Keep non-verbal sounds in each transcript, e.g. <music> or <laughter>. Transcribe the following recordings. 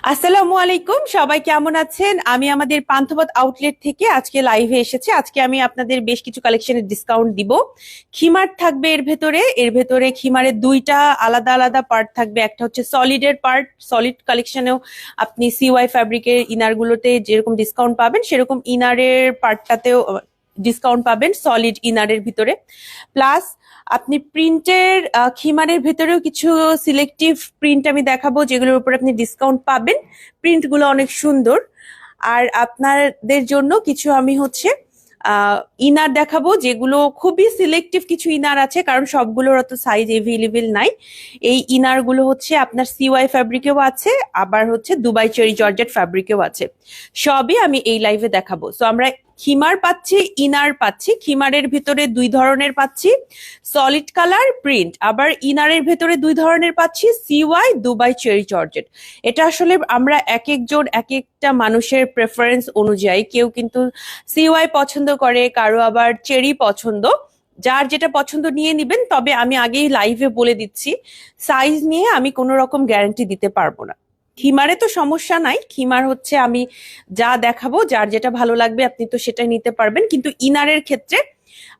আসসালামু আলাইকুম, সবাই কেমন আছেন? আমি আমাদের পান্থপথ আউটলেট থেকে আজকে লাইভে এসেছি। আজকে আমি আপনাদের বেশ কিছু কালেকশনের ডিসকাউন্ট দিব। খিমার থাকবে এর ভেতরে। এর ভেতরে খিমারের দুইটা আলাদা আলাদা পার্ট থাকবে। একটা হচ্ছে সলিডের পার্ট সলিড কালেকশনেও আপনি সিওয়াই ফ্যাব্রিকের ইনারগুলোতে যেরকম ডিসকাউন্ট পাবেন, সেরকম ইনারের পার্টটাতেও ডিসকাউন্ট পাবেন সলিড ইনারের ভিতরে। প্লাস আপনি প্রিন্টের খিমারের ভেতরেও কিছু সিলেক্টিভ প্রিন্ট আমি দেখাবো, যেগুলোর উপর আপনি ডিসকাউন্ট পাবেন। প্রিন্টগুলো অনেক সুন্দর। আর আপনাদের জন্য কিছু আমি হচ্ছে ইনার দেখাবো, যেগুলো খুবই সিলেক্টিভ কিছু ইনার আছে, কারণ সবগুলোর অত সাইজ এভেলেবেল নাই। এই ইনারগুলো হচ্ছে আপনার সিওয়াই ফ্যাব্রিকেও আছে, আবার হচ্ছে দুবাই চেরি জর্জেট ফ্যাব্রিকেও আছে। সবই আমি এই লাইভে দেখাবো। সো আমরা খিমার পাচ্ছি, ইনার পাচ্ছি। খিমারের ভেতরে দুই ধরনের পাচ্ছি। Solid colour, print. আবার ইনারের ভেতরে দুই ধরনের পাচ্ছি, সিওয়াই দুবাই চেরি জর্জেট। এটা আসলে আমরা এক একজন এক একটা মানুষের প্রেফারেন্স অনুযায়ী কেউ কিন্তু সিওয়াই পছন্দ করে, কারও আবার চেরি পছন্দ। যার যেটা পছন্দ নিয়ে নিবেন, তবে আমি আগেই লাইভে বলে দিচ্ছি সাইজ নিয়ে আমি কোনো রকম গ্যারান্টি দিতে পারব না। খিমারে তো সমস্যা নাই। খিমার হচ্ছে আমি যা দেখাবো, যার যেটা ভালো লাগবে আপনি তো সেটাই নিতে পারবেন। কিন্তু ইনারের ক্ষেত্রে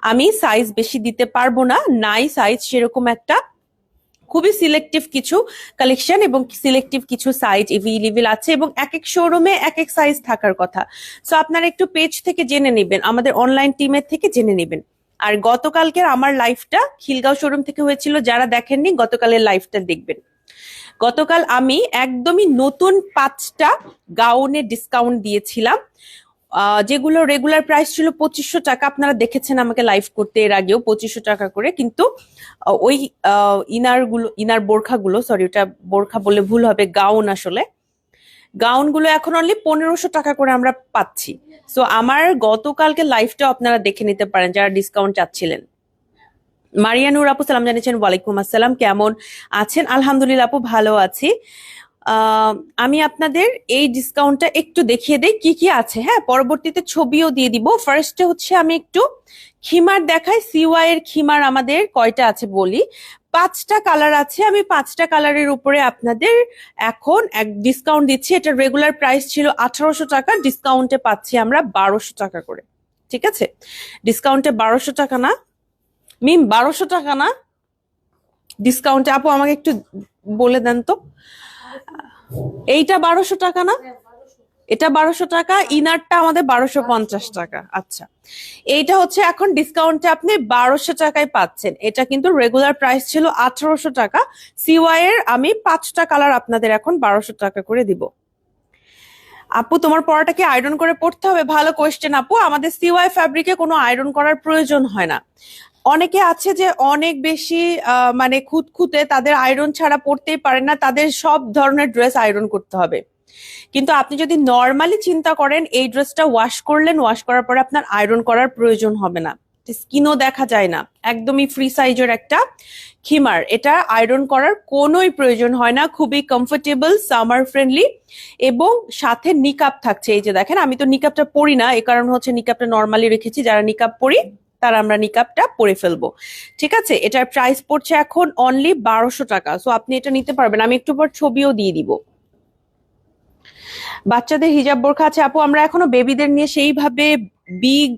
আমি সাইজ বেশি দিতে পারব না। নাই সাইজ সেরকম একটা খুবই সিলেক্টিভ কিছু কালেকশন এবং সিলেক্টিভ কিছু সাইজ এভেলেবেল আছে এবং এক এক শোরুমে এক এক সাইজ থাকার কথা। সো আপনারা একটু পেজ থেকে জেনে নেবেন, আমাদের অনলাইন টিমের থেকে জেনে নেবেন। আর গতকালকের আমার লাইফটা খিলগাঁও শোরুম থেকে হয়েছিল, যারা দেখেননি গতকালের লাইফটা দেখবেন। গতকাল আমি একদমই নতুন পাঁচটা গাউনে ডিসকাউন্ট দিয়েছিলাম। যেগুলো রেগুলার প্রাইস ছিল পঁচিশশো টাকা। আপনারা দেখেছেন আমাকে লাইভ করতে এর আগেও পঁচিশশো টাকা করে। কিন্তু ওই ইনারগুলো ইনার বোরখা গুলো সরি ওটা বোরখা বলে ভুল হবে গাউন আসলে। গাউনগুলো এখন অনলি পনেরোশো টাকা করে আমরা পাচ্ছি। সো আমার গতকালকে লাইভটাও আপনারা দেখে নিতে পারেন, যারা ডিসকাউন্ট চাচ্ছিলেন। মারিয়ানুর আপু, সালাম জানিয়েছেন, ওয়ালাইকুম আসসালাম, কেমন আছেন? আলহামদুলিল্লাহ আপু, ভালো আছি। আমি আপনাদের এই ডিসকাউন্টটা একটু দেখিয়ে দেই, কি কি আছে হ্যাঁ? পরবর্তীতে ছবিও দিয়ে দিব। ফার্স্টে হচ্ছে আমি একটু খিমার দেখাই সিওয়াই এর খিমার আমাদের কয়টা আছে বলি। পাঁচটা কালার আছে, আমি পাঁচটা কালারের উপরে আপনাদের এখন এক ডিসকাউন্ট দিচ্ছি। এটা রেগুলার প্রাইস ছিল আঠারোশো টাকা ডিসকাউন্টে পাচ্ছি আমরা বারোশো টাকা করে। ঠিক আছে? ডিসকাউন্টে বারোশো টাকা না মিম, বারোশো টাকা না? ডিসকাউন্টে আপু আমাকে একটু বলে দেন তো। এইটা বারোশো টাকা না? এটা বারোশো টাকা, ইনারটা আমাদের বারোশো পঞ্চাশ টাকা। আচ্ছা। এইটা হচ্ছে এখন ডিসকাউন্টে আপনি বারোশো টাকায় পাচ্ছেন। এটা কিন্তু রেগুলার প্রাইস ছিল আঠারোশো টাকা। সিওয়াই এর আমি পাঁচটা কালার আপনাদের এখন বারোশো টাকা করে দিব। আপু, তোমার পড়াটা কি আয়রন করে পড়তে হবে। ভালো কোয়েশ্চেন আপু। আমাদের সিওয়াই ফ্যাব্রিকে কোনো আয়রন করার প্রয়োজন হয় না। অনেকে আছে যে অনেক বেশি মানে খুঁতখুঁতে তাদের আয়রন ছাড়া পড়তেই পারে না, তাদের সব ধরনের ড্রেস আয়রন করতে হবে। কিন্তু আপনি যদি নর্মালি চিন্তা করেন, এই ড্রেসটা ওয়াশ করলেন ওয়াশ করার পরে আপনার আয়রন করার প্রয়োজন হবে না। স্কিনও দেখা যায় না, একদমই ফ্রি সাইজের একটা খিমার। এটা আয়রন করার কোনোই প্রয়োজন হয় না, খুবই কমফোর্টেবল সামার ফ্রেন্ডলি এবং সাথে নিকাপ থাকছে। এই যে দেখেন, আমি তো নিকাপটা পরি না এই কারণ হচ্ছে নিকাপটা নর্মালি রেখেছি, যারা নিকাপ পরি তারা আমরা নিকাপটা পরে ফেলব। ঠিক আছে? এটার প্রাইস পড়ছে এখন অনলি বারোশো টাকা। সো আপনি এটা নিতে পারবেন। আমি একটু পর ছবিও দিয়ে দিব। বাচ্চাদের হিজাব বোরখা আছে। আপু, আমরা এখনও বেবিদের নিয়ে সেইভাবে বিগ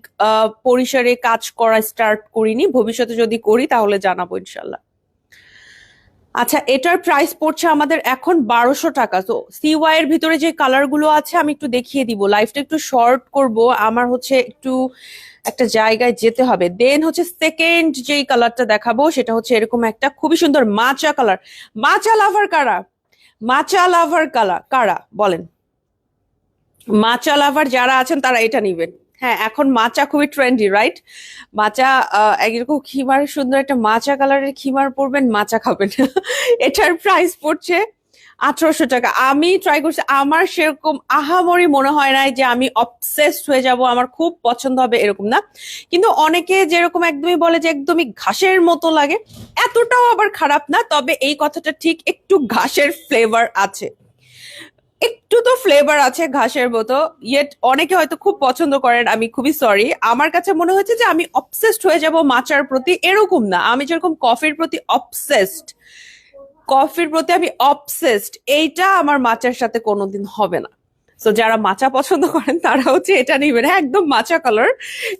পরিসরে কাজ করা স্টার্ট করিনি। ভবিষ্যতে যদি করি, তাহলে জানাব ইনশাল্লাহ আচ্ছা এটার প্রাইস পড়ছে আমাদের এখন বারোশো টাকা। তো সিওয়াই এর ভিতরে যে কালারগুলো আছে, আমি একটু দেখিয়ে দিব। লাইফটা একটু শর্ট করব। আমার হচ্ছে একটু একটা জায়গায় যেতে হবে। দেন হচ্ছে সেকেন্ড যেই কালারটা দেখাবো, সেটা হচ্ছে এরকম একটা খুবই সুন্দর মাচা কালার মাচা লাভার কারা? মাচা লাভার কালা, কারা? বলেন। মাচা লাভার যারা আছেন, তারা এটা নিবেন। হ্যাঁ এখন মাচা খুবই ট্রেন্ডি রাইট মাচা এরকম খিমার, সুন্দর একটা মাচা কালারের খিমার পরবেন মাচা খাবেন। <laughs> এটার প্রাইস পড়ছে আঠারোশো টাকা। আমি ট্রাই করছি, আমার সেরকম আহামরি মনে হয় নাই যে আমি অবসেসড হয়ে যাব, আমার খুব পছন্দ হবে এরকম না। কিন্তু অনেকে যেরকম একদমই বলে যে একদমই ঘাসের মতো লাগে, এতটাও আবার খারাপ না, তবে এই কথাটা ঠিক একটু ঘাসের ফ্লেভার আছে। একটু তো ফ্লেভার আছে ঘাসের মতো ইয়েট অনেকে হয়তো খুব পছন্দ করেন, আমি খুবই সরি আমার কাছে মনে হয়েছে যে আমি অবসেসড হয়ে যাব মাচার প্রতি, এরকম না। আমি যেরকম কফির প্রতি অবসেসড কফির প্রতি আমি অবসেসড এইটা আমার মাচার সাথে কোনোদিন হবে না। তো যারা মাচা পছন্দ করেন, তারা হচ্ছে এটা নিবেন। একদম মাচা কালার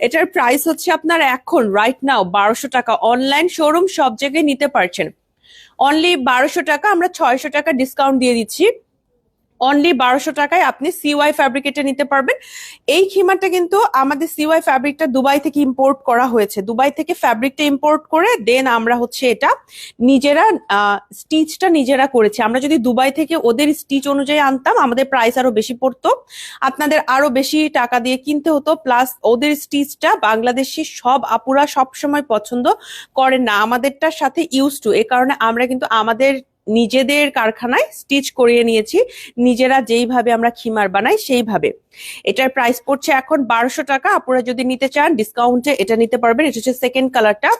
এটার প্রাইস হচ্ছে আপনার এখন রাইট নাও বারোশো টাকা। অনলাইন শোরুম সব জায়গায় নিতে পারছেন। অনলি বারোশো টাকা, আমরা ছয়শো টাকা ডিসকাউন্ট দিয়ে দিচ্ছি। অনলি বারোশো টাকায় আপনি সিওয়াই ফ্যাব্রিকেটে নিতে পারবেন। এই খিমাটা কিন্তু আমাদের সিওয়াই ফ্যাব্রিকটা দুবাই থেকে ইম্পোর্ট করা হয়েছে। দুবাই থেকে ফ্যাব্রিকটা ইম্পোর্ট করে দেন আমরা হচ্ছে এটা নিজেরা স্টিচটা নিজেরা করেছি। আমরা যদি দুবাই থেকে ওদের স্টিচ অনুযায়ী আনতাম, আমাদের প্রাইস আরও বেশি পড়তো। আপনাদের আরও বেশি টাকা দিয়ে কিনতে হতো প্লাস ওদের স্টিচটা বাংলাদেশি সব আপুরা সব সময় পছন্দ করেন না। আমাদেরটার সাথে ইউজ টু এ কারণে আমরা কিন্তু আমাদের নিজেদের কারখানায় স্টিচ করিয়ে নিয়েছি। নিজেরা যেইভাবে আমরা খিমার বানাই, সেইভাবে। এটার প্রাইস পড়ছে এখন বারোশো টাকা। আপনারা যদি নিতে চান ডিসকাউন্টে এটা নিতে পারবেন। এটা হচ্ছে সেকেন্ড কালারটা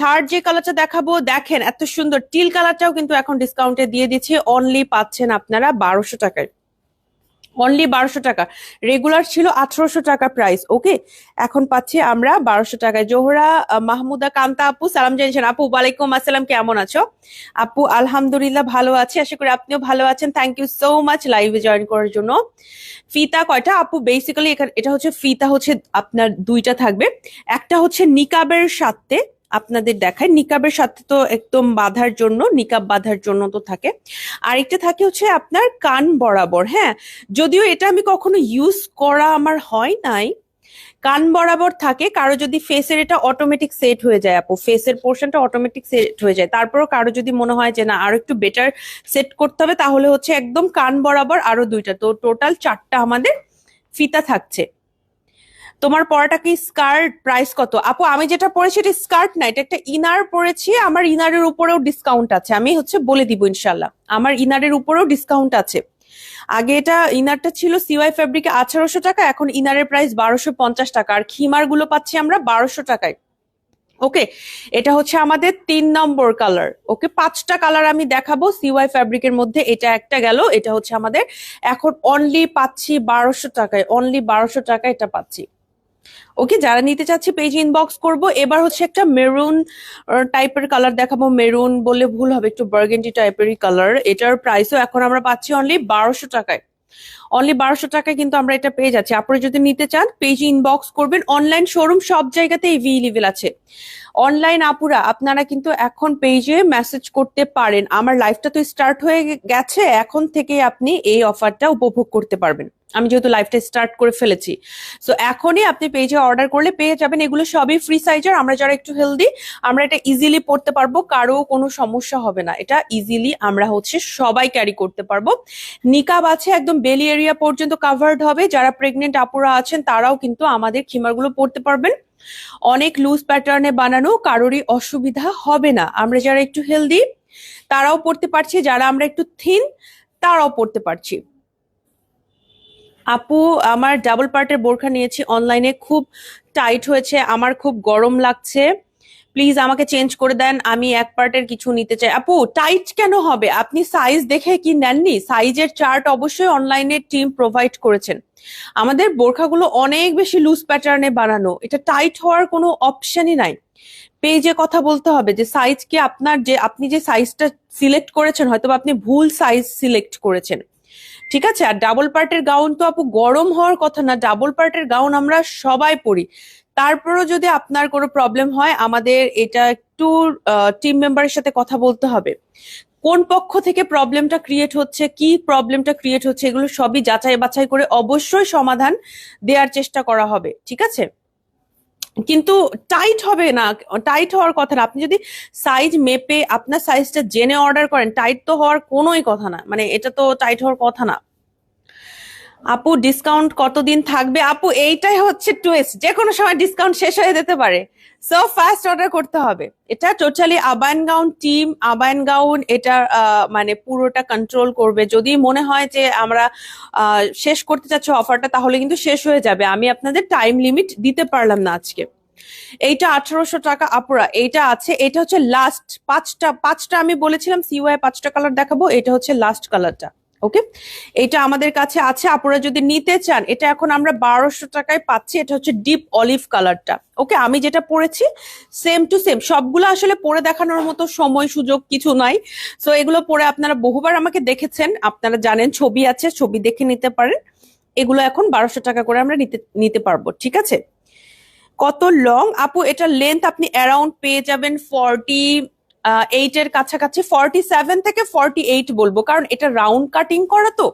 থার্ড যে কালারটা দেখাবো, দেখেন এত সুন্দর। টিল কালারটাও কিন্তু এখন ডিসকাউন্টে দিয়ে দিচ্ছি। অনলি পাচ্ছেন আপনারা বারোশো টাকায়। অনলি বারোশো টাকা। রেগুলার ছিল আঠারোশো টাকা প্রাইস ওকে এখন পাচ্ছি আমরা বারোশো টাকায়। জোহরা মাহমুদা, কান্তা আপু, সালাম জানিয়েছেন। আপু, ওয়ালাইকুম আসসালাম, কেমন আছো? আপু, আলহামদুলিল্লাহ ভালো আছি, আশা করি আপনিও ভালো আছেন। থ্যাংক ইউ সো মাচ লাইভে জয়েন করার জন্য। ফিতা কয়টা? আপু বেসিক্যালি এখানে, এটা হচ্ছে ফিতা হচ্ছে আপনার দুইটা থাকবে। একটা হচ্ছে নিকাবের সাথে আপনাদের দেখায়। নিকাবের সাথে তো একদম বাঁধার জন্য, নিকাব বাঁধার জন্য তো থাকে। আরেকটা থাকে হচ্ছে আপনার কান বরাবর হ্যাঁ? যদিও এটা আমি কখনো ইউজ করা আমার হয় নাই। কান বরাবর থাকে, কারও যদি ফেসের এটা অটোমেটিক সেট হয়ে যায় আপু। ফেসের পোর্শনটা অটোমেটিক সেট হয়ে যায়। তারপরও কারও যদি মনে হয় যে না, আরও একটু বেটার সেট করতে হবে, তাহলে হচ্ছে একদম কান বরাবর আরও দুইটা। তো টোটাল চারটা আমাদের ফিতা থাকছে। তোমার পরাটা কি স্কার্ট প্রাইস কত? আপু, আমি যেটা পরেছি এটা স্কার্ট না, এটা একটা ইনার পরেছি আমার ইনারের উপরেও ডিসকাউন্ট আছে, আমি হচ্ছে বলে দিব ইনশাল্লাহ আমার ইনারের উপরেও ডিসকাউন্ট আছে। আগে এটা ইনারটা ছিল সিওয়াই ফেব্রিকে আঠারোশো টাকা, এখন ইনারের প্রাইস বারোশো পঞ্চাশ টাকা, আর খিমারগুলো পাচ্ছি আমরা বারোশো টাকায়। ওকে এটা হচ্ছে আমাদের তিন নম্বর কালার ওকে পাঁচটা কালার আমি দেখাবো সিওয়াই ফ্যাব্রিকের মধ্যে, এটা একটা গেল, এটা হচ্ছে আমাদের, এখন অনলি পাচ্ছি বারোশো টাকায় অনলি বারোশো টাকা এটা পাচ্ছি। ওকে, যারা নিতে চাচ্ছে পেজ ইনবক্স করব। এবার হচ্ছে একটা মেরুন টাইপের কালার দেখাবো। মেরুন বলে ভুল হবে, একটু বার্গেন্ডি টাইপেরই কালার এটার প্রাইসও এখন আমরা পাচ্ছি অনলি বারোশো টাকায়। অনলি বারোশো টাকায় কিন্তু আমরা এটা পেয়ে যাচ্ছি। আপনি যদি নিতে চান পেজে ইনবক্স করবেন। অনলাইন শোরুম সব জায়গাতে এই লেভেল আছে। অনলাইন আপুরা, আপনারা কিন্তু এখন পেজে মেসেজ করতে পারেন। আমার লাইফটা তো স্টার্ট হয়ে গেছে। এখন থেকে আপনি এই অফারটা উপভোগ করতে পারবেন। আমি যেহেতু লাইফটা স্টার্ট করে ফেলেছি। সো এখনই আপনি পেজে অর্ডার করলে পেয়ে যাবেন। এগুলো সবই ফ্রি সাইজের আমরা যারা একটু হেলদি আমরা এটা ইজিলি পড়তে পারব। কারও কোনো সমস্যা হবে না। এটা ইজিলি আমরা হচ্ছে সবাই ক্যারি করতে পারব। নিকাব আছে একদম বেলি এরিয়া পর্যন্ত কাভার্ড হবে। যারা প্রেগনেন্ট আপুরা আছেন, তারাও কিন্তু আমাদের খিমারগুলো পড়তে পারবেন। অনেক লুজ প্যাটার্নে বানানো, কারোরই অসুবিধা হবে না। আমরা যারা একটু হেলদি তারাও পড়তে পারছি। যারা আমরা একটু থিন তারাও পড়তে পারছি। আপু, আমার ডাবল পার্টের বোরখা নিয়েছি। অনলাইনে খুব টাইট হয়েছে। আমার খুব গরম লাগছে। প্লিজ আমাকে চেঞ্জ করে দেন, আমি এক পার্টের কিছু নিতে চাই। আপু টাইট কেন হবে? আপনি সাইজ দেখে কি নেননি? সাইজের চার্ট অবশ্যই অনলাইনে টিম প্রোভাইড করেছেন। আমাদের বোরখাগুলো অনেক বেশি লুজ প্যাটার্নে বানানো। এটা টাইট হওয়ার কোনো অপশনই নাই। পেজে কথা বলতে হবে যে সাইজ কি আপনার যে, আপনি যে সাইজটা সিলেক্ট করেছেন হয়তো আপনি ভুল সাইজ সিলেক্ট করেছেন। ঠিক আছে? আর ডাবল পার্টের গাউন তো আপু গরম হওয়ার কথা না ডাবল পার্টের গাউন আমরা সবাই পরি। তারপরও যদি আপনার কোনো প্রবলেম হয়, আমাদের এটা একটু টিম মেম্বারের সাথে কথা বলতে হবে। কোন পক্ষ থেকে প্রবলেমটা ক্রিয়েট হচ্ছে, কি প্রবলেমটা ক্রিয়েট হচ্ছে, এগুলো সবই যাচাই বাছাই করে অবশ্যই সমাধান দেওয়ার চেষ্টা করা হবে, ঠিক আছে? কিন্তু টাইট হবে না টাইট হওয়ার কথা না। আপনি যদি সাইজ মেপে আপনার সাইজটা জেনে অর্ডার করেন টাইট তো হওয়ার কোনোই কথা না। মানে এটা তো টাইট হওয়ার কথা না। আপু ডিসকাউন্ট কতদিন থাকবে? আপু, এইটাই হচ্ছে টুয়েস্ট যে কোনো সময় ডিসকাউন্ট শেষ হয়ে যেতে পারে। সো ফার্স্ট অর্ডার করতে হবে। এটা টোটালি আবায়ন গাউন টিম আবায়ন গাউন এটা মানে পুরোটা কন্ট্রোল করবে। যদি মনে হয় যে আমরা শেষ করতে চাচ্ছি অফারটা তাহলে কিন্তু শেষ হয়ে যাবে। আমি আপনাদের টাইম লিমিট দিতে পারলাম না আজকে। এইটা আঠারোশো টাকা, আপুরা, এইটা আছে, এটা হচ্ছে লাস্ট পাঁচটা পাঁচটা আমি বলেছিলাম সিওয়াই পাঁচটা কালার দেখাবো, এটা হচ্ছে লাস্ট কালারটা ওকে এটা আমাদের কাছে আছে। আপনারা যদি নিতে চান, এটা এখন আমরা বারোশো টাকায় পাচ্ছি। এটা হচ্ছে ডিপ অলিভ কালারটা ওকে আমি যেটা পরেছি সেম টু সেম সবগুলো আসলে পরে দেখানোর মতো সময়, সুযোগ কিছু নাই। সো এগুলো পরে আপনারা বহুবার আমাকে দেখেছেন। আপনারা জানেন, ছবি আছে, ছবি দেখে নিতে পারেন। এগুলো এখন বারোশো টাকা করে আমরা নিতে নিতে পারব। ঠিক আছে? কত লং আপু এটা লেন্থ আপনি অ্যারাউন্ড পেয়ে যাবেন ফর্টি এইট এর কাছাকাছি ফর্টি সেভেন থেকে ফর্টি এইট বলব, কারণ এটা রাউন্ড কাটিং করা তো।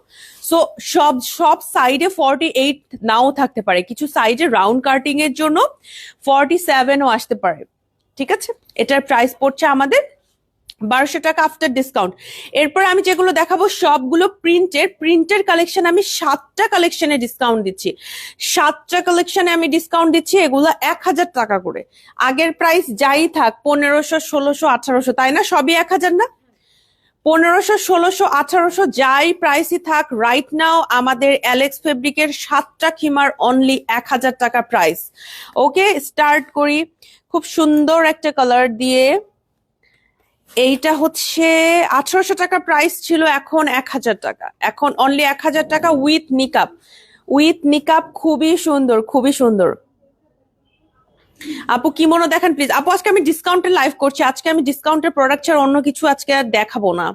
সো সব সব সাইডে ফর্টি এইট নাও থাকতে পারে। কিছু সাইডে রাউন্ড কাটিং এর জন্য ফর্টি সেভেনও আসতে পারে। ঠিক আছে? এটার প্রাইস পড়ছে আমাদের বারোশো টাকা আফটার ডিসকাউন্ট এরপর আমি যেগুলো দেখাবো, সবগুলো প্রিন্টের প্রিন্টের কালেকশন আমি সাতটা কালেকশনে ডিসকাউন্ট দিচ্ছি। সাতটা কালেকশনে আমি ডিসকাউন্ট দিচ্ছি, এগুলো এক হাজার টাকা করে। আগের প্রাইস যাই থাক, পনেরোশো, ষোলোশো, আঠারোশো, তাই না? সবই এক হাজার না? পনেরোশো, ষোলোশো, আঠারোশো, যাই প্রাইসই থাক রাইট নাও আমাদের অ্যালেক্স ফেব্রিকের সাতটা খিমার অনলি এক হাজার টাকা প্রাইস ওকে স্টার্ট করি। খুব সুন্দর একটা কালার দিয়ে এইটা হচ্ছে আঠারোশো টাকা প্রাইস ছিল এখন এক হাজার টাকা। এখন অনলি এক হাজার টাকা উইথ নিকাপ উইথ নিকাপ খুবই সুন্দর খুবই সুন্দর। আপু কি মনে দেখেন প্লিজ আপু আজকে আমি ডিসকাউন্টের লাইভ করছি, আজকে আমি ডিসকাউন্টের প্রোডাক্ট ছাড়া অন্য কিছু আজকে আর দেখাবো না।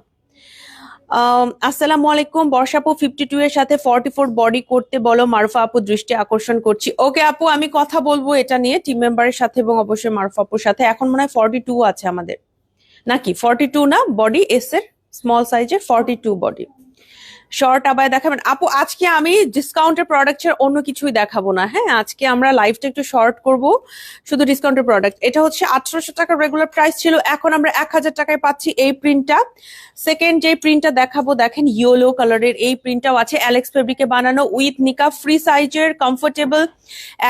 আসসালামু আলাইকুম, বর্ষা আপু ফিফটি টু এর সাথে ফর্টি ফোর বডি করতে বলো, মারুফা আপু দৃষ্টি আকর্ষণ করছি। ওকে আপু, আমি কথা বলব এটা নিয়ে টিম মেম্বারের সাথে এবং অবশ্যই মারুফা আপুর সাথে। এখন মনে হয় ফর্টি টু আছে আমাদের। নাকি ফর্টি টু না? বডি এস এর স্মল সাইজের ফর্টি টু বডি শর্ট আবায় দেখাবেন। আপু, আজকে আমি ডিসকাউন্টের প্রোডাক্ট প্রোডাক্টের অন্য কিছুই দেখাবো না হ্যাঁ? আজকে আমরা লাইভটা একটু শর্ট করব, শুধু ডিসকাউন্টের প্রোডাক্ট এটা হচ্ছে আঠারোশো টাকার রেগুলার প্রাইস ছিল, এখন আমরা এক হাজার টাকায় পাচ্ছি এই প্রিন্টটা সেকেন্ড যে প্রিন্টটা দেখাবো, দেখেন ইয়েলো কালারের এই প্রিন্টটাও আছে। অ্যালেক্স ফেব্রিকে বানানো উইথ নিকা ফ্রি সাইজের কমফোর্টেবল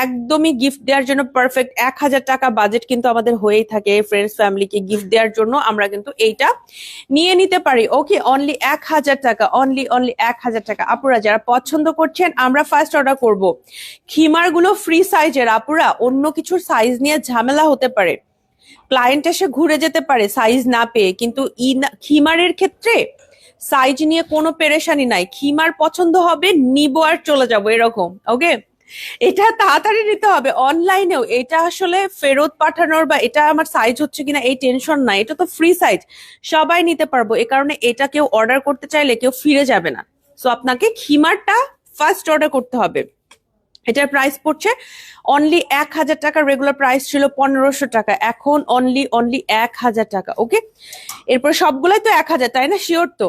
একদমই গিফট দেওয়ার জন্য পারফেক্ট এক হাজার টাকা বাজেট কিন্তু আমাদের হয়েই থাকে ফ্রেন্ডস ফ্যামিলিকে গিফট দেওয়ার জন্য, আমরা কিন্তু এইটা নিয়ে নিতে পারি। ওকে অনলি এক হাজার টাকা অনলি অনলি এক হাজার টাকা। আপুরা, যারা পছন্দ করছেন, আমরা ফার্স্ট অর্ডার করব। খিমারগুলো ফ্রি সাইজের আপুরা, অন্য কিছুর সাইজ নিয়ে ঝামেলা হতে পারে। ক্লায়েন্ট এসে ঘুরে যেতে পারে সাইজ না পেয়ে। কিন্তু ই খিমারের ক্ষেত্রে সাইজ নিয়ে কোনো পেরেশানি নাই। খিমার পছন্দ হবে, নিবো আর চলে যাব, এরকম। ওকে এটা তাড়াতাড়ি নিতে হবে, অনলাইনেও। এটা আসলে ফেরত পাঠানোর বা এটা আমার সাইজ হচ্ছে কিনা এই টেনশন নাই, এটা তো ফ্রি সাইজ সবাই নিতে পারব, এ কারণে এটা কেউ অর্ডার করতে চাইলে কেউ ফিরে যাবে না। সো আপনাকে খিমারটা ফার্স্ট অর্ডার করতে হবে। এটার প্রাইস পড়ছে অনলি এক হাজার টাকা রেগুলার প্রাইস ছিল পনেরোশো টাকা। এখন অনলি অনলি এক হাজার টাকা ওকে এরপর সবগুলাই তো এক হাজার, তাই না? শিওর তো?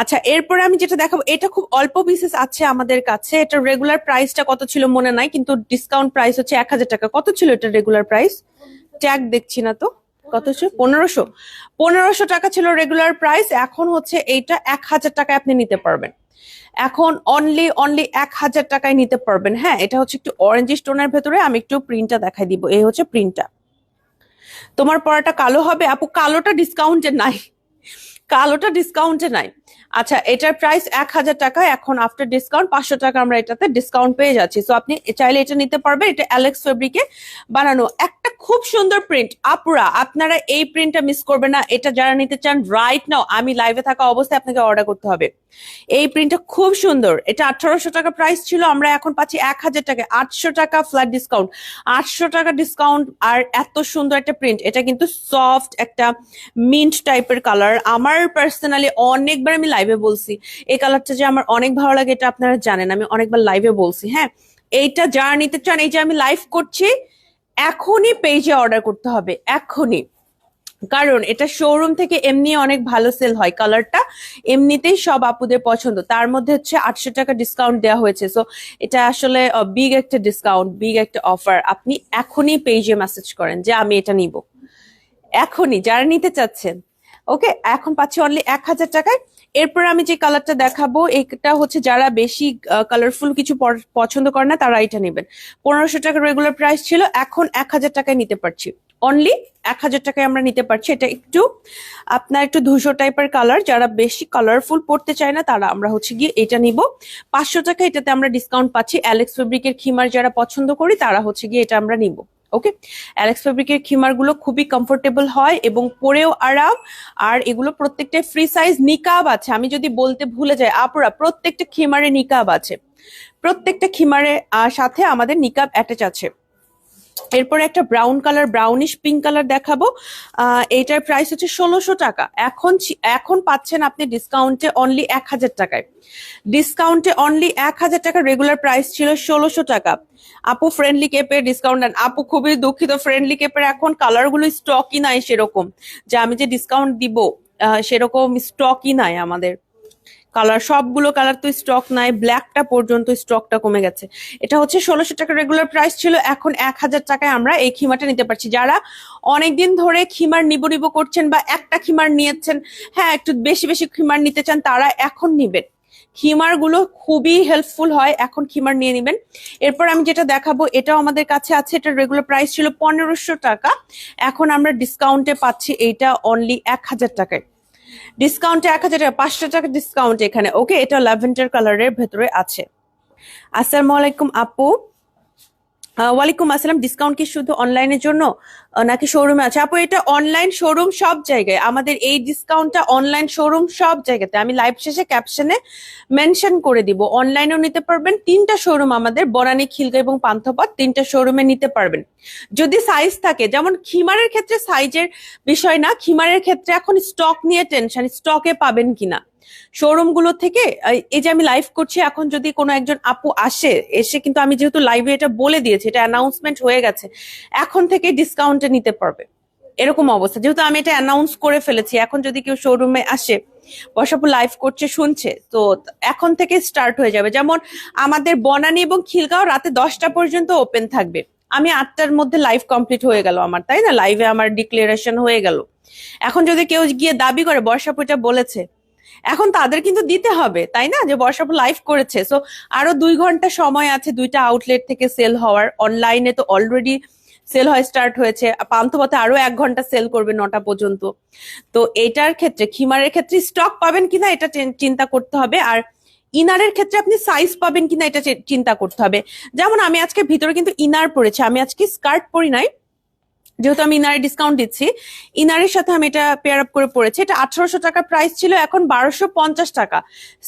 আচ্ছা এরপরে আমি যেটা দেখাবো, এটা খুব অল্প পিসেস আছে আমাদের কাছে। এটা রেগুলার প্রাইসটা কত ছিল মনে নাই, কিন্তু ডিসকাউন্ট প্রাইস হচ্ছে এক হাজার টাকা। কত ছিল এটা রেগুলার প্রাইস ট্যাগ দেখছি না তো। কত ছিল? পনেরোশো। পনেরোশো টাকা ছিল রেগুলার প্রাইস এখন হচ্ছে এইটা এক হাজার টাকায় আপনি নিতে পারবেন। এখন অনলি অনলি এক হাজার টাকায় নিতে পারবেন। হ্যাঁ এটা হচ্ছে একটু অরেঞ্জ স্টোনের ভেতরে, আমি একটু প্রিন্টটা দেখাই দিব। এই হচ্ছে প্রিন্টটা তোমার পরাটা কালো হবে? আপু, কালোটা ডিসকাউন্টে নাই। কালোটা ডিসকাউন্টে নাই। আচ্ছা এটার প্রাইস এক হাজার টাকা, এখন আফটার ডিসকাউন্ট পাঁচশো টাকা আমরা এটাতে ডিসকাউন্ট পেয়ে যাচ্ছি। সো আপনি চাইলে এটা নিতে পারবেন, এটা অ্যালেক্স ফেব্রিকে বানানো। একটা খুব সুন্দর প্রিন্ট আপুরা, আপনারা এই প্রিন্টটা মিস করবেন না, এটা যারা নিতে চান রাইট নাও আমি লাইভে থাকা অবস্থায় আপনাকে অর্ডার করতে হবে। এই প্রিন্টটা খুব সুন্দর। এটা আঠারোশো টাকা প্রাইস ছিল, আমরা এখন পাচ্ছি এক হাজার টাকা, আটশো টাকা ফ্ল্যাট ডিসকাউন্ট আটশো টাকা ডিসকাউন্ট আর এত সুন্দর একটা প্রিন্ট এটা কিন্তু সফট একটা মিন্ট টাইপের কালার আমার পার্সোনালি অনেকবার আমি লাইভে বলছি, এই কালারটা যে আমার অনেক ভালো লাগে, এটা আপনারা জানেন, আমি অনেকবার লাইভে বলছি হ্যাঁ? এইটা যারা নিতে চান, এই যে আমি লাইভ করছি এখনই পেজে অর্ডার করতে হবে, এখনই। কারণ এটা শোরুম থেকে এমনি অনেক ভালো সেল হয় কালারটা এমনিতেই সব আপুদের পছন্দ। তার মধ্যে হচ্ছে আটশো টাকা ডিসকাউন্ট দেওয়া হয়েছে। সো এটা আসলে বিগ একটা ডিসকাউন্ট বিগ একটা অফার আপনি এখনই পেজে মেসেজ করেন যে, আমি এটা নিব। এখনই, যারা নিতে চাচ্ছেন। ওকে এখন পাচ্ছি অনলি এক হাজার টাকায় এরপর আমি যে কালারটা দেখাবো, এটা হচ্ছে যারা বেশি কালারফুল কিছু পছন্দ করে না, তারা এটা নেবেন। পনেরোশো টাকা রেগুলার প্রাইস ছিল, এখন এক হাজার টাকায় নিতে পারছি। অনলি এক হাজার টাকায় আমরা নিতে পারছি। এটা একটু, আপনার একটু ধূসর টাইপের কালার যারা বেশি কালারফুল পড়তে চায় না, তারা আমরা হচ্ছে গিয়ে এটা নিব। পাঁচশো টাকা এটাতে আমরা ডিসকাউন্ট পাচ্ছি। অ্যালেক্স ফেব্রিকের খিমার যারা পছন্দ করি, তারা হচ্ছে গিয়ে এটা আমরা নিব। ওকে অ্যালেক্স ফেব্রিকের খিমারগুলো খুবই কমফোর্টেবল হয় এবং পরেও আরাম। আর এগুলো প্রত্যেকটা ফ্রি সাইজ নিকাব আছে। আমি যদি বলতে ভুলে যাই আপরা প্রত্যেকটা খিমারে নিকাব আছে। প্রত্যেকটা খিমারের আহ, সাথে আমাদের নিকাব অ্যাটাচ আছে। এরপরে একটা brown colour brownish pink colour দেখাবো। এইটার প্রাইস হচ্ছে ষোলোশো টাকা। এখন এখন পাচ্ছেন আপনি ডিসকাউন্টে অনলি এক হাজার টাকায়। ডিসকাউন্টে অনলি এক হাজার টাকা রেগুলার প্রাইস ছিল ষোলোশো টাকা। আপু ফ্রেন্ডলি কেপের ডিসকাউন্ট দেন আপু খুবই দুঃখিত ফ্রেন্ডলি কেপের এখন কালারগুলো স্টকই নাই সেরকম। যে আমি যে ডিসকাউন্ট দিব সেরকম স্টকই নাই আমাদের। কালার, সবগুলো কালার তো স্টক নাই ব্ল্যাকটা পর্যন্ত স্টকটা কমে গেছে। এটা হচ্ছে ষোলোশো টাকা রেগুলার প্রাইস ছিল, এখন এক হাজার টাকায় আমরা এই খিমাটা নিতে পারছি। যারা অনেকদিন ধরে খিমার নিব নিব করছেন বা একটা খিমার নিয়েছেন হ্যাঁ একটু বেশি বেশি খিমার নিতে চান, তারা এখন নিবেন। খিমারগুলো খুবই হেল্পফুল হয়, এখন খিমার নিয়ে নেবেন। এরপর আমি যেটা দেখাবো, এটাও আমাদের কাছে আছে, এটা রেগুলার প্রাইস ছিল পনেরোশো টাকা। এখন আমরা ডিসকাউন্টে পাচ্ছি, এইটা অনলি এক হাজার টাকায়। ডিসকাউন্টে এক হাজার টাকা, পাঁচশো টাকা ডিসকাউন্ট এখানে। ওকে এটা ল্যাভেন্ডার কালারের ভেতরে আছে। আসসালামু আলাইকুম আপু। ওয়ালাইকুম আসসালাম। ডিসকাউন্ট কি শুধু অনলাইনের জন্য নাকি শোরুমে আছে? আপু, এটা অনলাইন শোরুম সব জায়গায়। আমাদের এই ডিসকাউন্টটা অনলাইন শোরুম সব জায়গাতে। আমি লাইভ শেষে ক্যাপশনে মেনশন করে দিব। অনলাইনেও নিতে পারবেন। তিনটা শোরুম আমাদের, বনানী, খিলগা এবং পান্থপথ, তিনটা শোরুমে নিতে পারবেন। যদি সাইজ থাকে, যেমন খিমারের ক্ষেত্রে সাইজের বিষয় না, খিমারের ক্ষেত্রে এখন স্টক নিয়ে টেনশন স্টকে পাবেন কিনা? শোরুমগুলো থেকে, এই যে আমি লাইভ করছি, এখন যদি কোনো একজন আপু আসে, এসে কিন্তু আমি যেহেতু লাইভে এটা বলে দিয়েছি, এটা অ্যানাউন্সমেন্ট হয়ে গেছে, এখন থেকে ডিসকাউন্টে নিতে পারবে। এরকম অবস্থা, যেহেতু আমি এটা অ্যানাউন্স করে ফেলেছি, এখন যদি কেউ শোরুমে আসে বসাপু লাইভ করছে, শুনছে, তো এখন থেকে স্টার্ট হয়ে যাবে। যেমন আমাদের বনানী এবং খিলগাঁও রাতে দশটা পর্যন্ত ওপেন থাকবে। আমি আটটার মধ্যে লাইভ কমপ্লিট হয়ে গেল আমার, তাই না? লাইভে আমার ডিক্লারেশন হয়ে গেল। এখন যদি কেউ গিয়ে দাবি করে, বর্ষাপু এটা বলেছে এখন তাদের কিন্তু দিতে হবে, তাই না? যে বর্ষাপু লাইভ করেছে। সো আরও দুই ঘণ্টা সময় আছে, দুইটা আউটলেট থেকে সেল হওয়ার। অনলাইনে তো অলরেডি সেল হয় স্টার্ট হয়েছে। পান্থপথে আরও এক ঘণ্টা সেল করবে নটা পর্যন্ত। তো এটার ক্ষেত্রে, খিমারের ক্ষেত্রে স্টক পাবেন কিনা এটা চিন্তা করতে হবে। আর ইনারের ক্ষেত্রে আপনি সাইজ পাবেন কিনা এটা চিন্তা করতে হবে। যেমন আমি আজকে ভিতরে কিন্তু ইনার পরেছি। আমি আজকে স্কার্ট পরি নাই। যেহেতু আমি ইনারে ডিসকাউন্ট দিচ্ছি, ইনারের সাথে আমি এটা পেয়ার আপ করে পড়েছি। এটা আঠারোশো টাকা প্রাইস ছিল, এখন বারোশো পঞ্চাশ টাকা।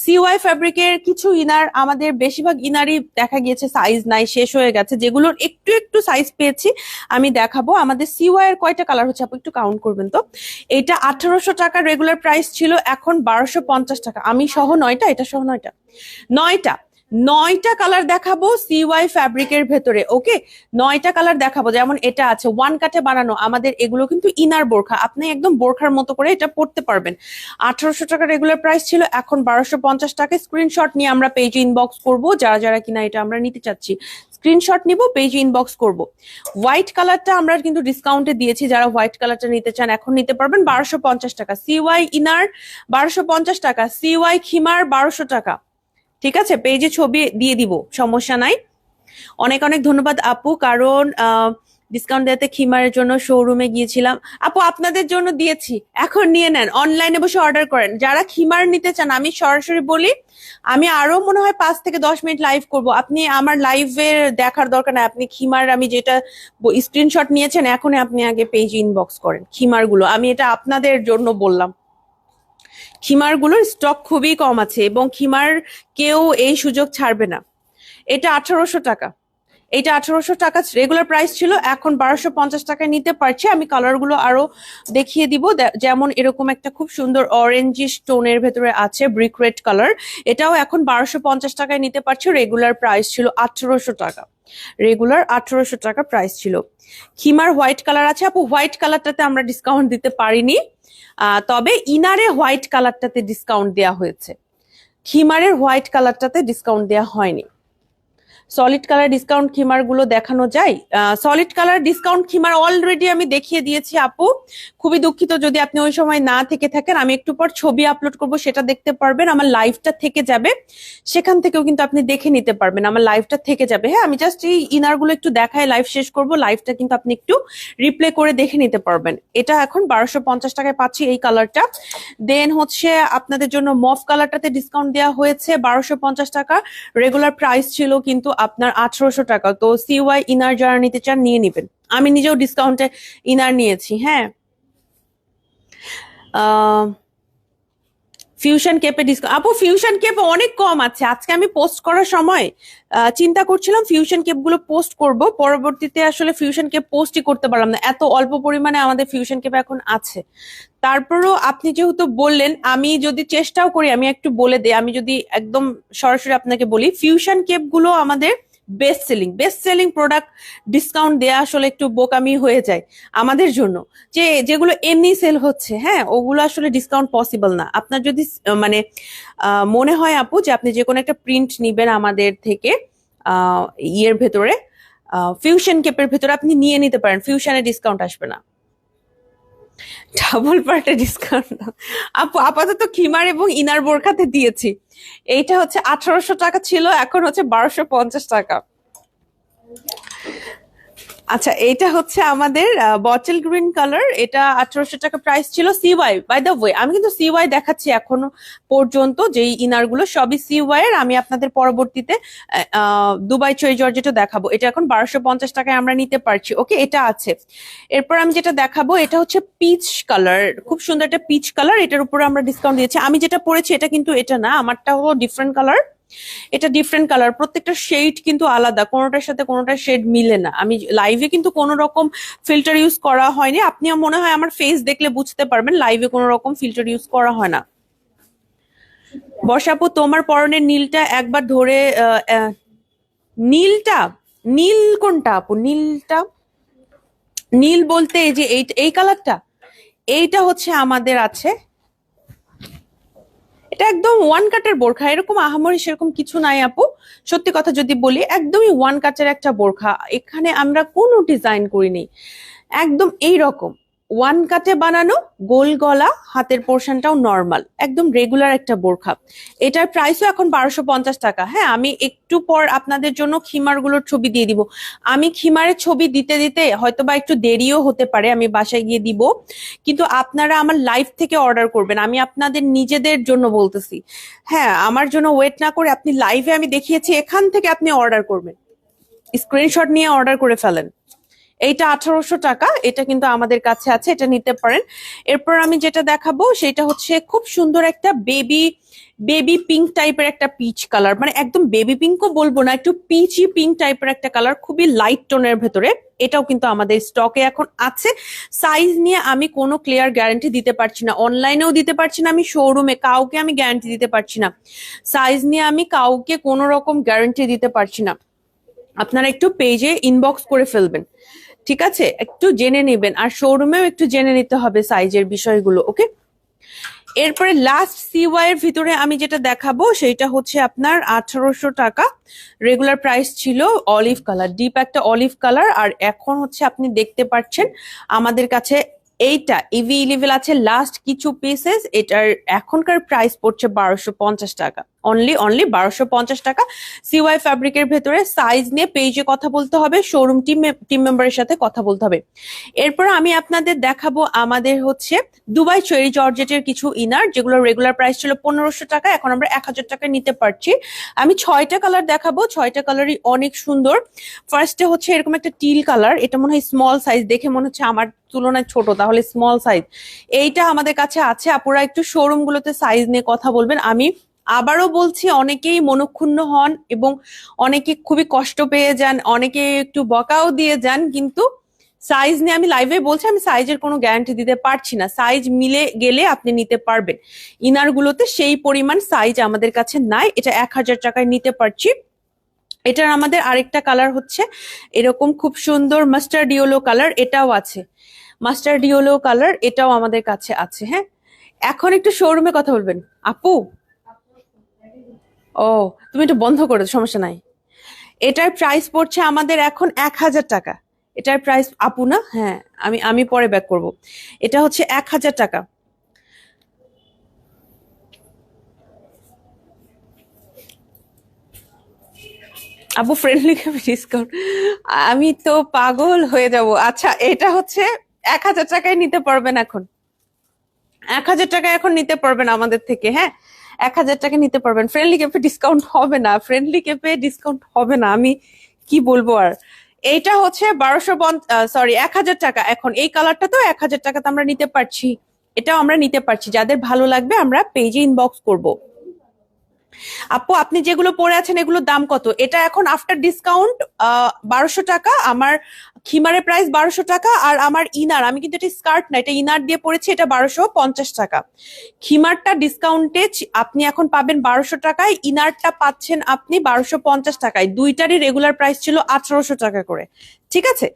সিওয়াই ফ্যাব্রিকের কিছু ইনার আমাদের বেশিরভাগ ইনারই দেখা গিয়েছে সাইজ নাই, শেষ হয়ে গেছে। যেগুলোর একটু একটু সাইজ পেয়েছি, আমি দেখাবো। আমাদের সিওয়াই এর কয়টা কালার হচ্ছে আপনি একটু কাউন্ট করবেন তো? এটা আঠারোশো টাকা রেগুলার প্রাইস ছিল, এখন বারোশো পঞ্চাশ টাকা। আমি সহ নয়টা, এটা সহ নয়টা? নয়টা। নয়টা কালার দেখাবো সিওয়াই ফ্যাব্রিকের ভেতরে ওকে নয়টা কালার দেখাবো, যেমন এটা আছে ওয়ান কাঠে বানানো, আমাদের এগুলো কিন্তু ইনার বোরখা, আপনি একদম বোরখার মতো করে এটা পড়তে পারবেন। আঠারোশো টাকা রেগুলার প্রাইস ছিল, এখন বারোশো পঞ্চাশ টাকা স্ক্রিনশট নিয়ে আমরা পেজে ইনবক্স করব, যারা যারা কিনা এটা আমরা নিতে চাচ্ছি। স্ক্রিনশট নিব পেজে ইনবক্স করব। হোয়াইট কালারটা আমরা কিন্তু ডিসকাউন্টে দিয়েছি, যারা হোয়াইট কালারটা নিতে চান, এখন নিতে পারবেন বারোশো পঞ্চাশ টাকা। সিওয়াই ইনার বারোশো পঞ্চাশ টাকা। সিওয়াই খিমার, বারোশো টাকা। ঠিক আছে? পেজে ছবি দিয়ে দিব, সমস্যা নাই। অনেক অনেক ধন্যবাদ আপু, কারণ ডিসকাউন্ট দেওয়াতে খিমারের জন্য শোরুমে গিয়েছিলাম। আপু, আপনাদের জন্য দিয়েছি। এখন নিয়ে নেন অনলাইনে বসে অর্ডার করেন। যারা খিমার নিতে চান, আমি সরাসরি বলি, আমি আরও মনে হয় পাঁচ থেকে দশ মিনিট লাইভ করব। আপনি আমার লাইভে দেখার দরকার নাই। আপনি খিমার, আমি যেটা স্ক্রিনশট নিয়েছেন এখন আপনি আগে পেজ ইনবক্স করেন খিমারগুলো আমি এটা আপনাদের জন্য বললাম। খিমারগুলোর স্টক খুবই কম আছে এবং খিমার কেউ এই সুযোগ ছাড়বে না। এটা আঠারোশো টাকা। এটা আঠারোশো টাকা রেগুলার প্রাইস ছিল, এখন বারোশো পঞ্চাশ টাকায় নিতে পারছি। আমি কালারগুলো আরও দেখিয়ে দিব। যেমন এরকম একটা খুব সুন্দর অরেঞ্জি স্টোনের ভেতরে আছে ব্রিক রেড কালার এটাও এখন বারোশো পঞ্চাশ টাকায় নিতে পারছি। রেগুলার প্রাইস ছিল আঠারোশো টাকা। রেগুলার আঠারোশো টাকা প্রাইস ছিল। খিমার হোয়াইট কালার আছে। আপু হোয়াইট কালারটাতে আমরা ডিসকাউন্ট দিতে পারিনি। তবে ইনারে হোয়াইট কালারটাতে ডিসকাউন্ট দেওয়া হয়েছে। খিমারের হোয়াইট কালারটাতে ডিসকাউন্ট দেওয়া হয়নি। সলিড কালার ডিসকাউন্ট খিমারগুলো দেখানো যায়। সলিড কালার ডিসকাউন্ট খিমার অলরেডি আমি দেখিয়ে দিয়েছি আপু। খুবই দুঃখিত যদি আপনি ওই সময় না থেকে থাকেন, আমি একটু পর ছবি আপলোড করব, সেটা দেখতে পারবেন। আমার লাইভটা থেকে যাবে। সেখান থেকেও কিন্তু আপনি দেখে নিতে পারবেন, আমার লাইভটা থেকে যাবে। হ্যাঁ আমি জাস্ট এই ইনারগুলো একটু দেখায় লাইভ শেষ করব লাইভটা কিন্তু আপনি একটু রিপ্লে করে দেখে নিতে পারবেন। এটা এখন বারোশো পঞ্চাশ টাকায় পাচ্ছি এই কালারটা দেন হচ্ছে আপনাদের জন্য মফ কালারটাতে ডিসকাউন্ট দেওয়া হয়েছে, বারোশো পঞ্চাশ টাকা। রেগুলার প্রাইস ছিল কিন্তু আপনার আঠারোশো টাকা। তো সিওয়াই ইনার যারা নিতে চান, নিয়ে নিবেন। আমি নিজেও ডিসকাউন্টে ইনার নিয়েছি হ্যাঁ? ফিউশন কেপে ডিসকাউন্ট আপু ফিউশন কেপ অনেক কম আছে। আজকে আমি পোস্ট করার সময় চিন্তা করছিলাম ফিউশন কেপগুলো পোস্ট করব। পরবর্তীতে আসলে ফিউশন কেপ পোস্টই করতে পারলাম না। এত অল্প পরিমাণে আমাদের ফিউশন কেপ এখন আছে। তারপরও আপনি যেহেতু বললেন, আমি যদি চেষ্টাও করি, আমি একটু বলে দিই, আমি যদি একদম সরাসরি আপনাকে বলি ফিউশন কেপগুলো আমাদের best selling best selling product discount দেয়া আসলে একটু বোকামি হয়ে যায় আমাদের জন্য। যে যেগুলো এমনি সেল হচ্ছে হ্যাঁ ওগুলো আসলে ডিসকাউন্ট পসিবল না। আপনার যদি মানে মনে হয় আপু যে আপনি যে কোনো একটা প্রিন্ট নিবেন আমাদের থেকে ইয়ের ভেতরে ফিউশন কেপের ভেতরে আপনি নিয়ে নিতে পারেন। ফিউশনে ডিসকাউন্ট আসবে না। ডাবল পার্টে ডিসকাউন্ট আপু, আপাতত খিমার এবং ইনার বোরখাতে দিয়েছি। এইটা হচ্ছে আঠারোশো টাকা ছিল, এখন হচ্ছে বারোশো পঞ্চাশ টাকা। আচ্ছা এটা হচ্ছে আমাদের বটল গ্রিন কালার এটা আঠারোশো টাকা প্রাইস ছিল সিওয়াই বাই দ্য ওয়ে আমি কিন্তু সিওয়াই দেখাচ্ছি এখনও পর্যন্ত, যেই ইনারগুলো সবই সিওয়াই এর। আমি আপনাদের পরবর্তীতে দুবাই চই জর্জেটও দেখাবো। এটা এখন বারোশো পঞ্চাশ টাকায় আমরা নিতে পারছি। ওকে, এটা আছে। এরপর আমি যেটা দেখাবো, এটা হচ্ছে পিচ কালার খুব সুন্দর একটা পিচ কালার এটার উপরে আমরা ডিসকাউন্ট দিয়েছি। আমি যেটা পরেছি, এটা কিন্তু এটা না আমারটা হলো ডিফারেন্ট কালার এটা ডিফারেন্ট কালার প্রত্যেকটা শেড কিন্তু আলাদা, কোনোটার সাথে কোনোটা শেড মিলে না। আমি লাইভে কিন্তু কোনো রকম ফিল্টার ইউজ করা হয়নি। আপনিও মনে হয় আমার ফেস দেখলে বুঝতে পারবেন লাইভে কোনো রকম ফিল্টার ইউজ করা হয় না। বর্ষাপু, তোমার পরনের নীলটা একবার ধরে নীলটা, নীল কোনটা আপু? নীলটা? নীল বলতে এই যে এই কালারটা এইটা হচ্ছে আমাদের আছে। এটা একদম ওয়ান কাটের বোরখা। এরকম আহামরি সেরকম কিছু নাই আপু। সত্যি কথা যদি বলি, একদমই ওয়ান কাটের একটা বোরখা। এখানে আমরা কোনো ডিজাইন করিনি। একদম এই রকম। ওয়ান কাটে বানানো গোল গলা, হাতের পোর্শনটাও নর্মাল একদম রেগুলার একটা বোরখা। এটার প্রাইসও এখন বারোশো পঞ্চাশ টাকা। হ্যাঁ আমি একটু পর আপনাদের জন্য খিমারগুলোর ছবি দিয়ে দিব। আমি খিমারের ছবি দিতে দিতে হয়তো বা একটু দেরিও হতে পারে, আমি বাসায় গিয়ে দিব। কিন্তু আপনারা আমার লাইভ থেকে অর্ডার করবেন। আমি আপনাদের নিজেদের জন্য বলতেছি। হ্যাঁ আমার জন্য ওয়েট না করে আপনি লাইভে আমি দেখিয়েছি, এখান থেকে আপনি অর্ডার করবেন। স্ক্রিনশট নিয়ে অর্ডার করে ফেলেন। এইটা আঠারোশো টাকা, এটা কিন্তু আমাদের কাছে আছে, এটা নিতে পারেন। এরপর আমি যেটা দেখাবো, সেটা হচ্ছে খুব সুন্দর একটা বেবি বেবি পিঙ্ক টাইপের একটা পিচ কালার। মানে একদম বেবি পিঙ্কও বলব না, একটু পিচি পিঙ্ক টাইপের একটা কালার, খুবই লাইট টোনের ভেতরে। এটাও কিন্তু আমাদের স্টকে এখন আছে। সাইজ নিয়ে আমি কোনো ক্লিয়ার গ্যারান্টি দিতে পারছি না। অনলাইনেও দিতে পারছি না আমি, শোরুমে কাউকে আমি গ্যারান্টি দিতে পারছি না। সাইজ নিয়ে আমি কাউকে কোনো রকম গ্যারান্টি দিতে পারছি না। আপনারা একটু পেজে ইনবক্স করে ফেলবেন। ঠিক আছে? একটু জেনে নেবেন। আর শোরুমেও একটু জেনে নিতে হবে সাইজের বিষয়গুলো, ওকে? এরপরে লাস্ট সিওয়াই এর ভিতরে আমি যেটা দেখাবো সেটা হচ্ছে আপনার আঠারোশো টাকা। রেগুলার প্রাইস ছিল অলিভ কালার ডিপ একটা অলিভ কালার আর এখন হচ্ছে আপনি দেখতে পাচ্ছেন, আমাদের কাছে এইটা ইভি লেভেল আছে লাস্ট কিছু পিসেস এটার এখনকার প্রাইস পড়ছে বারোশো পঞ্চাশ টাকা। অনলি অনলি বারোশো পঞ্চাশ টাকা। সিওয়াই ফ্যাব্রিকের ভেতরে সাইজ নিয়ে পেজে কথা বলতে হবে শোরুম টিম টিম মেম্বারের সাথে কথা বলতে হবে। এরপর আমি আপনাদের দেখাবো আমাদের হচ্ছে দুবাই চেরি জর্জেটের কিছু ইনার যেগুলো রেগুলার প্রাইস ছিল পনেরোশো টাকা, এখন আমরা এক হাজার টাকায় নিতে পারছি। আমি ছয়টা কালার দেখাবো, ছয়টা কালারই অনেক সুন্দর। ফার্স্টে হচ্ছে এরকম একটা টিল কালার এটা মনে হয় স্মল সাইজ দেখে মনে হচ্ছে আমার তুলনায় ছোট, তাহলে স্মল সাইজ এইটা আমাদের কাছে আছে, আপুরা একটু শোরুম গুলোতে সাইজ নিয়ে কথা বলবেন। আমি আবারও বলছি, অনেকেই মনক্ষুণ্ণ হন এবং অনেকে খুবই কষ্ট পেয়ে যান, অনেকে একটু বকাও দিয়ে যান, কিন্তু সাইজ নিয়ে আমি লাইভে বলছি, আমি সাইজের কোনো গ্যারান্টি দিতে পারছি না। সাইজ মিলে গেলে আপনি নিতে পারবেন। ইনার গুলোতে সেই পরিমাণ সাইজ আমাদের কাছে নাই, এটা এক হাজার টাকায় নিতে পারছি। এটার আমাদের আরেকটা কালার হচ্ছে, এরকম খুব সুন্দর মাস্টার্ড ইয়েলো কালার এটাও আছে। মাস্টার্ড ইয়েলো কালার এটাও আমাদের কাছে আছে হ্যাঁ? এখন একটু শোরুমে কথা বলবেন। আপু? ও, তুমি একটু বন্ধ করে সমস্যা নাই। এটার প্রাইস পড়ছে আমাদের এখন এক হাজার টাকা। এটার প্রাইস আপু না? হ্যাঁ আমি আমি পরে ব্যাক করব। এটা হচ্ছে এক হাজার টাকা। আপু ফ্রেন্ডলি ডিসকাউন্ট আমি তো পাগল হয়ে যাব। আচ্ছা এটা হচ্ছে এক হাজার টাকায় নিতে পারবেন এখন। এক হাজার টাকা এখন নিতে পারবেন আমাদের থেকে হ্যাঁ? এক হাজার টাকা নিতে পারবেন। ফ্রেন্ডলি ক্যাপে ডিসকাউন্ট হবে না। ফ্রেন্ডলি ক্যাপে ডিসকাউন্ট হবে না। আমি কি বলব আর? এইটা হচ্ছে বারোশো সরি এক হাজার টাকা। এখন এই কালারটা তো এক হাজার টাকাতে আমরা নিতে পারছি। এটাও আমরা নিতে পারছি। যাদের ভালো লাগবে আমরা পেজে ইনবক্স করব। আপু, আপনি যেগুলো পরে আছেন, এগুলোর দাম কত? এটা এখন আফটার ডিসকাউন্ট বারোশো টাকা, আমার খিমারের প্রাইস বারোশো টাকা, আর আমার ইনার, আমি কিন্তু এটা স্কার্ট না, এটা ইনার দিয়ে পরেছি, এটা বারোশো পঞ্চাশ টাকা। খিমারটা ডিসকাউন্টে আপনি এখন পাবেন বারোশো টাকায়, ইনারটা পাচ্ছেন আপনি বারোশো পঞ্চাশ টাকায়। দুইটারই রেগুলার প্রাইস ছিল আঠারোশো টাকা করে। ঠিক আছে?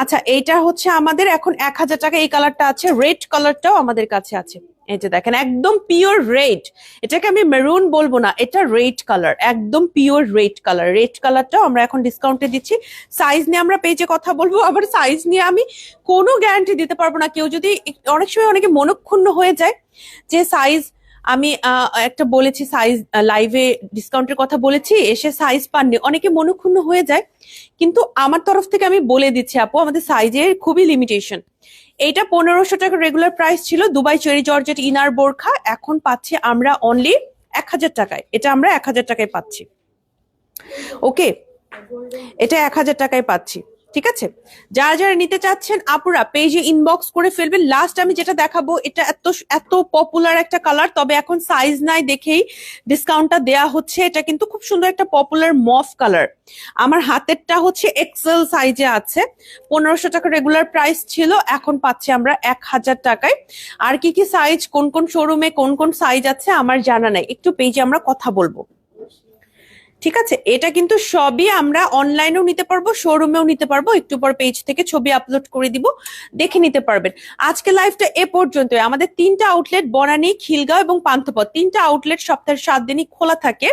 আচ্ছা এইটা হচ্ছে আমাদের এখন এক হাজার টাকা, এই কালারটা আছে রেড কালারটাও আমাদের কাছে আছে। এই যে দেখেন, একদম পিওর রেড এটাকে আমি মেরুন বলব না, এটা রেড কালার একদম পিওর রেড কালার রেড কালারটাও আমরা এখন ডিসকাউন্টে দিচ্ছি। সাইজ নিয়ে আমরা পেজে কথা বলব, আবার সাইজ নিয়ে আমি কোনো গ্যারান্টি দিতে পারব না। কেউ যদি, অনেক সময় অনেকে মনক্ষুণ্ণ হয়ে যায় যে সাইজ আমি একটা বলেছি সাইজ লাইভে ডিসকাউন্টের কথা বলেছি, এসে সাইজ পাননি অনেকে মনক্ষুণ্ণ হয়ে যায়, কিন্তু আমার তরফ থেকে আমি বলে দিচ্ছি, আপু, আমাদের সাইজের খুবই লিমিটেশন এইটা পনেরোশো টাকা রেগুলার প্রাইস ছিল, দুবাই চেরি জর্জেট ইনার বোরখা, এখন পাচ্ছি আমরা অনলি এক হাজার টাকায়। এটা আমরা এক হাজার টাকায় পাচ্ছি। ওকে এটা এক হাজার টাকায় পাচ্ছি। ঠিক আছে? যারা যারা নিতে চাচ্ছেন, আপুরা পেজে ইনবক্স করে ফেলবেন। লাস্ট আমি যেটা দেখাবো, এটা এত এত পপুলার একটা কালার তবে এখন সাইজ নাই দেখেই ডিসকাউন্টটা দেয়া হচ্ছে। এটা কিন্তু খুব সুন্দর একটা পপুলার মফ কালার আমার হাতেরটা হচ্ছে এক্সেল সাইজে আছে। পনেরোশো টাকা রেগুলার প্রাইস ছিল, এখন পাচ্ছি আমরা এক হাজার টাকায়। আর কি কি সাইজ কোন কোন শোরুমে কোন কোন সাইজ আছে, আমার জানা নাই। একটু পেজে আমরা কথা বলব। ঠিক আছে? এটা কিন্তু সবই আমরা অনলাইনেও নিতে পারব শোরুমেও নিতে পারব। একটু পর পেজ থেকে ছবি আপলোড করে দিব, দেখে নিতে পারবেন। আজকে লাইভটা এ পর্যন্ত আমাদের তিনটা আউটলেট বনানী খিলগাঁও এবং পান্থপথ। তিনটা আউটলেট সপ্তাহের সাত দিনই খোলা থাকে।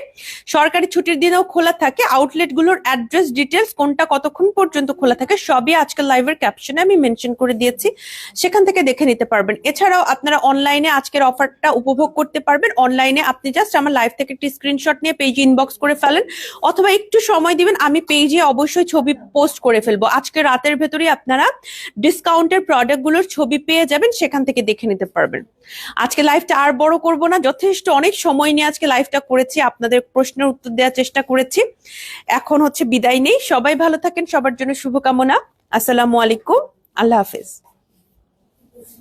সরকারি ছুটির দিনেও খোলা থাকে। আউটলেটগুলোর অ্যাড্রেস ডিটেলস কোনটা কতক্ষণ পর্যন্ত খোলা থাকে, সবই আজকের লাইভের ক্যাপশনে আমি মেনশন করে দিয়েছি। সেখান থেকে দেখে নিতে পারবেন। এছাড়াও আপনারা অনলাইনে আজকের অফারটা উপভোগ করতে পারবেন। অনলাইনে আপনি জাস্ট আমার লাইভ থেকে একটি স্ক্রিনশট নিয়ে পেজে ইনবক্স করে ফেলেন অথবা একটু সময় দিবেন, আমি পেজে অবশ্যই ছবি পোস্ট করে ফেলব। আজকে রাতের ভেতরেই আপনারা ডিসকাউন্টের প্রোডাক্টগুলোর ছবি পেয়ে যাবেন, সেখান থেকে দেখে নিতে পারবেন। আজকে লাইভটা আর বড় করব না, যথেষ্ট অনেক সময় নিয়ে আজকে লাইভটা করেছি, আপনাদের প্রশ্নের উত্তর দেওয়ার চেষ্টা করেছি। এখন হচ্ছে বিদায় নেই, সবাই ভালো থাকেন, সবার জন্য শুভকামনা, আসসালামু আলাইকুম, আল্লাহ হাফেজ।